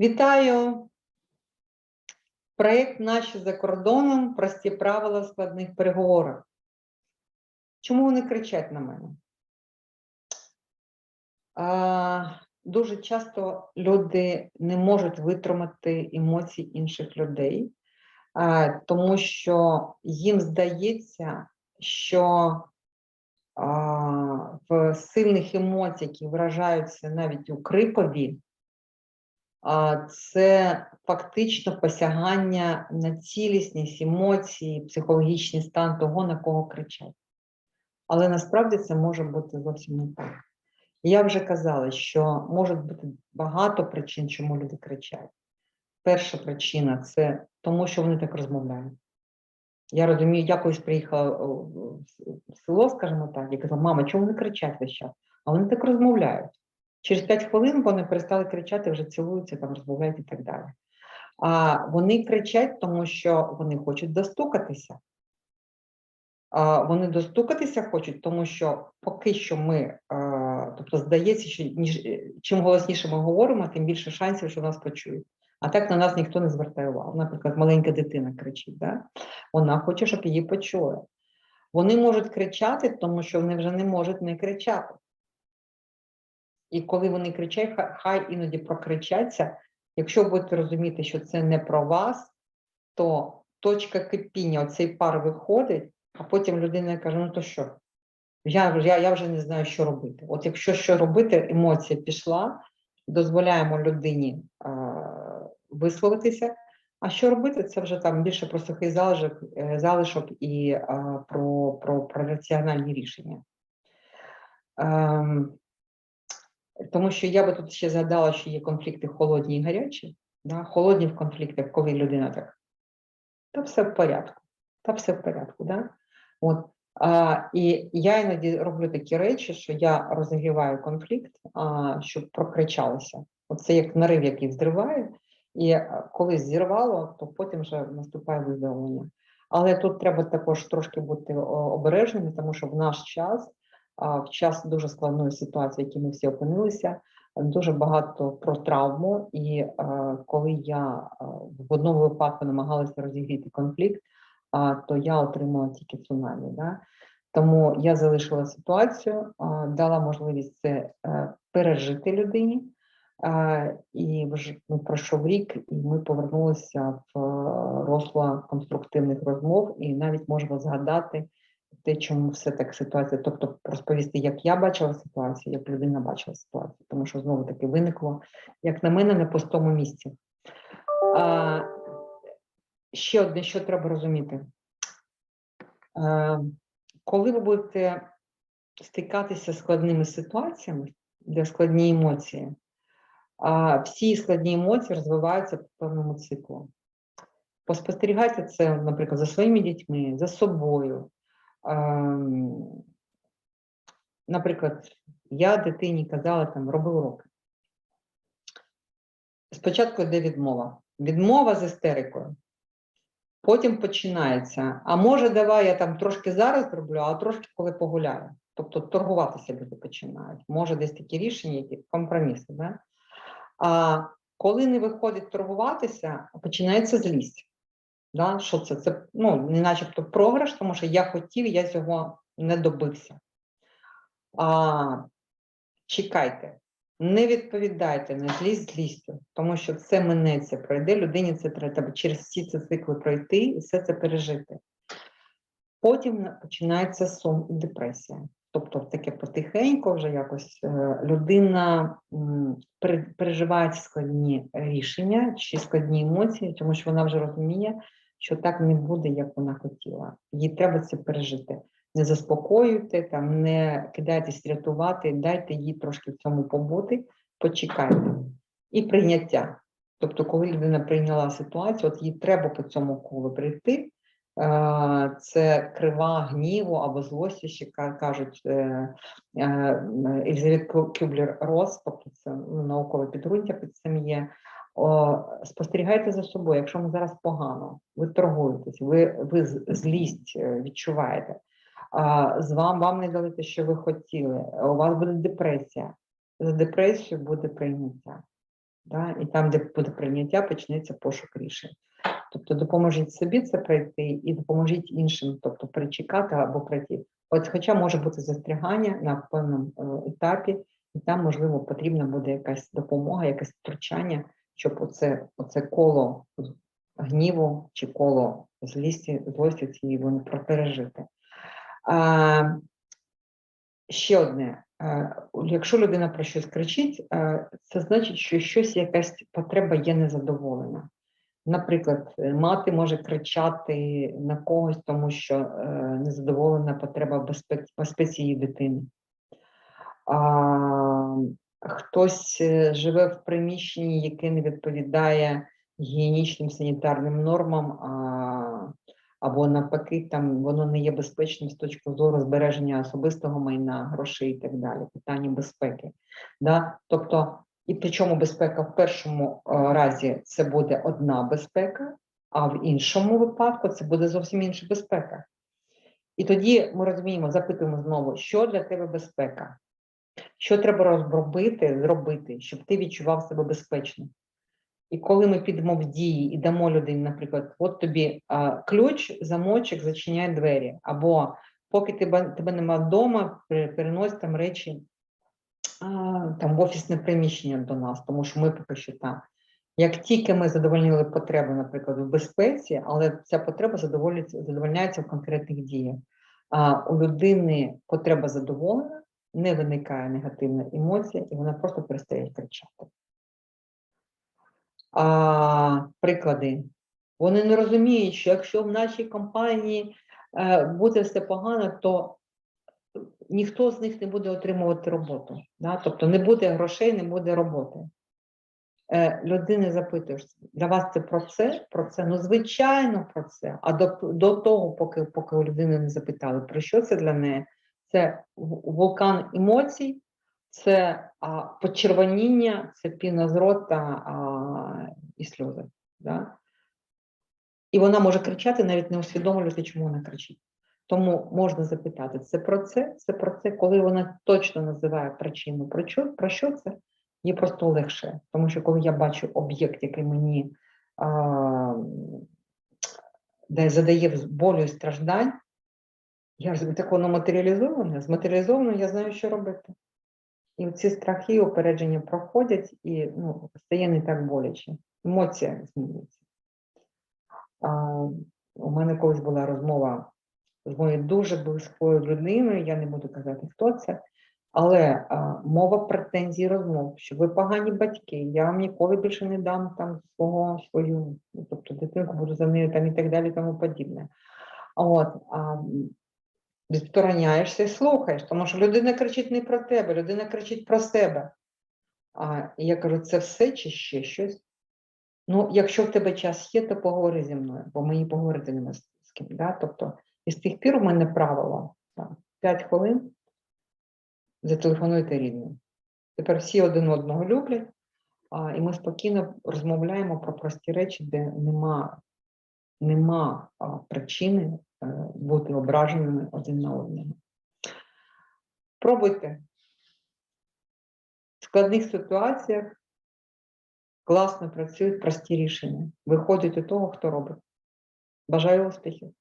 Вітаю! Проєкт Наші за кордоном. Прості правила складних переговорах. Чому вони кричать на мене? А, дуже часто люди не можуть витримати емоцій інших людей, а, тому що їм здається, що а, в сильних емоціях, які виражаються навіть у крипові, це фактично посягання на цілісність емоції, психологічний стан того, на кого кричать. Але насправді це може бути зовсім не так. Я вже казала, що може бути багато причин, чому люди кричать. Перша причина це тому, що вони так розмовляють. Я розумію, я колись приїхала в село, скажімо так, і казала, мама, чому вони кричать весь час? А вони так розмовляють. Через 5 хвилин вони перестали кричати, вже цілуються, там розмовляють і так далі. А вони кричать, тому що вони хочуть достукатися. А вони достукатися хочуть, тому що поки що ми, тобто здається, що ніж, чим голосніше ми говоримо, тим більше шансів, що нас почують. А так на нас ніхто не звертає увагу. Наприклад, маленька дитина кричить, да? вона хоче, щоб її почули. Вони можуть кричати, тому що вони вже не можуть не кричати. І коли вони кричать, хай, іноді прокричаться. Якщо будете розуміти, що це не про вас, то точка кипіння, оцей пар виходить, а потім людина каже: ну то що? Я, я, я вже не знаю, що робити. От якщо що робити, емоція пішла, дозволяємо людині а, висловитися. А що робити? Це вже там більше про сухий залишок, е, залишок і а, про, про, про раціональні рішення. Ем, тому що я би тут ще згадала, що є конфлікти холодні і гарячі. Да? Холодні в конфліктах, коли людина так, та все в порядку, та все в порядку. Да? От, а, і я іноді роблю такі речі, що я розігріваю конфлікт, а, щоб прокричалося. Оце як нарив, який взриває, і а, коли зірвало, то потім вже наступає виздоровлення. Але тут треба також трошки бути обережними, тому що в наш час в час дуже складної ситуації, в якій ми всі опинилися, дуже багато про травму. І е, коли я е, в одному випадку намагалася розігріти конфлікт, то я отримала тільки цунамі. Да? Тому я залишила ситуацію, дала можливість це е, пережити людині. І ну, пройшов рік, і ми повернулися в русло конструктивних розмов, і навіть можемо згадати те, чому все так ситуація, тобто розповісти, як я бачила ситуацію, як людина бачила ситуацію, тому що знову таки виникло, як на мене, на пустому місці. А, ще одне, що треба розуміти. А, коли ви будете стикатися з складними ситуаціями, де складні емоції, а всі складні емоції розвиваються по певному циклу. Поспостерігайте це, наприклад, за своїми дітьми, за собою. Наприклад, я дитині казала там, роби уроки. Спочатку йде відмова. Відмова з істерикою. Потім починається. А може, давай я там трошки зараз зроблю, а трошки коли погуляю. Тобто торгуватися люди починають. Може, десь такі рішення, які компроміси. Да? А коли не виходить торгуватися, починається злість. Да? Що це? Це ну, начебто програш, тому що я хотів, я цього не добився. А, чекайте, не відповідайте на злість злістю, тому що це минеться, пройде. Людині це треба через всі ці цикли пройти і все це пережити. Потім починається сон і депресія. Тобто таке потихеньку вже якось е, людина переживає складні рішення чи складні емоції, тому що вона вже розуміє, що так не буде, як вона хотіла. Їй треба це пережити. Не заспокоюйте, там, не кидайтесь рятувати, дайте їй трошки в цьому побути, почекайте. І прийняття. Тобто, коли людина прийняла ситуацію, от їй треба по цьому колу прийти. Це крива гніву або злості, ще кажуть е, е, Елізавет Кюблер Рос, тобто це ну, наукове підґрунтя під цим є. О, спостерігайте за собою, якщо вам зараз погано, ви торгуєтесь, ви, ви злість е, відчуваєте, а, з вам, вам не дали те, що ви хотіли, у вас буде депресія. За депресію буде прийняття. Да? І там, де буде прийняття, почнеться пошук рішень. Тобто допоможіть собі це пройти і допоможіть іншим, тобто перечекати або пройти. От, хоча може бути застрягання на певному е, етапі, і там, можливо, потрібна буде якась допомога, якесь втручання, щоб оце, оце коло гніву чи коло злісті, злості цієї вони пережити. А, ще одне. Якщо людина про щось кричить, це значить, що щось якась потреба є незадоволена. Наприклад, мати може кричати на когось, тому що е, незадоволена потреба безпеці її дитини. Хтось е, живе в приміщенні, яке не відповідає гігієнічним санітарним нормам, а, або навпаки, там воно не є безпечним з точки зору збереження особистого майна, грошей і так далі, питання безпеки. Да? Тобто, і причому безпека в першому е, разі це буде одна безпека, а в іншому випадку це буде зовсім інша безпека. І тоді ми розуміємо, запитуємо знову, що для тебе безпека? Що треба розробити, зробити, щоб ти відчував себе безпечно? І коли ми підемо в дії і дамо людині, наприклад, от тобі а, ключ, замочок, зачиняй двері, або поки тебе, тебе нема вдома, пере- перенось там речі а, там в офісне приміщення до нас, тому що ми поки що там. Як тільки ми задовольнили потребу, наприклад, в безпеці, але ця потреба задовольняється в конкретних діях. А у людини потреба задоволена, не виникає негативна емоція, і вона просто перестає кричати. А, приклади. Вони не розуміють, що якщо в нашій компанії е, буде все погано, то ніхто з них не буде отримувати роботу. Да? Тобто не буде грошей, не буде роботи. Е, людини запитуєш, для вас це про це? Про це? Ну, звичайно, про це. А до, до того, поки, поки у людини не запитали, про що це для неї, це вулкан емоцій, це а, почервоніння, це піна з рота а, і сльози. Да? І вона може кричати, навіть не усвідомлювати, чому вона кричить. Тому можна запитати, це про це, це про це, коли вона точно називає причину, про що, про що це, їй просто легше. Тому що коли я бачу об'єкт, який мені а, де задає болю і страждань, я розумію, так воно матеріалізоване, зматеріалізовано, я знаю, що робити. І ці страхи, і упередження проходять, і ну, стає не так боляче. Емоція змінюється. А, у мене колись була розмова з моєю дуже близькою людиною, я не буду казати, хто це, але а, мова претензій розмов, що ви погані батьки, я вам ніколи більше не дам там свого свою, ну, тобто дитинку буду за нею там і так далі, тому подібне. От, а, відстороняєшся і слухаєш, тому що людина кричить не про тебе, людина кричить про себе. А я кажу, це все чи ще щось? Ну, якщо в тебе час є, то поговори зі мною, бо мені поговорити нема з ким. Да? Тобто, і з тих пір у мене правило там, 5 хвилин зателефонуйте рідним. Тепер всі один одного люблять, а, і ми спокійно розмовляємо про прості речі, де нема, нема а, причини бути ображеними один на одного. Пробуйте. В складних ситуаціях класно працюють прості рішення. Виходять у того, хто робить. Бажаю успіхів!